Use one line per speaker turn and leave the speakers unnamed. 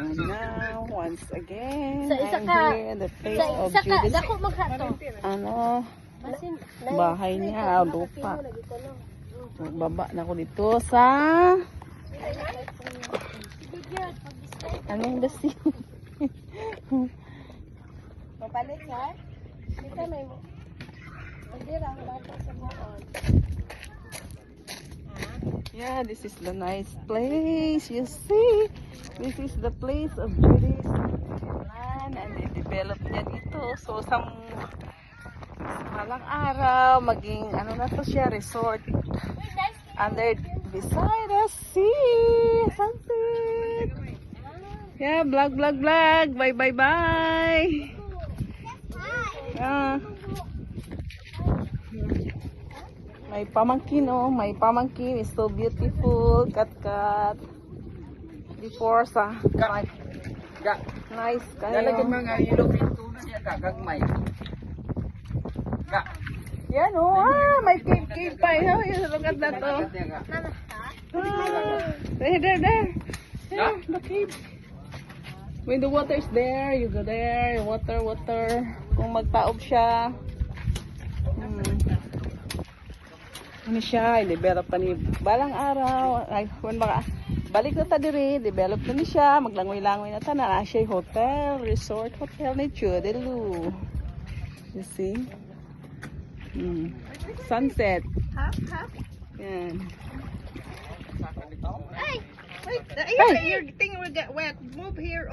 And now, once again,
Sa isa
I'm
ka-
here in the place
Sa
of
isa ka,
Judas.
dako.
Ano, bahay niya, lupa. Baba na ako dito sa... Anong dasi?
Mapalit ha? Dito may mo. Hindi lang bata sa buon.
Yeah, this is the nice place. You see, this is the place of Judas land and they developed niya dito. So, sa malang araw, maging ano na to siya, resort. Under, beside the sea, sunset. Yeah, vlog, vlog, vlog. Bye, bye, bye. Yeah. May pamangkin oh, may pamangkin is so beautiful, kat kat. Before sa
Ga, ga,
nice
lalagyan
kayo.
mga ilog dito na siya gagagmay. Ga,
Yan oh, ah, may cave cave pa. Oh, na to.
Kaya ga.
Ah, there, there, there. There, the cave. When the water is there, you go there, water, water. Kung magtaob siya. Hmm. Ano siya, i-develop pa ni balang araw. Ay, kung baka, balik na ta diri, develop na ni siya, maglangoy-langoy na ta na. Siya hotel, resort, hotel ni Chudelu. You see? Hmm. Sunset. Yan.
Hey, wait, your thing will get wet. Move here.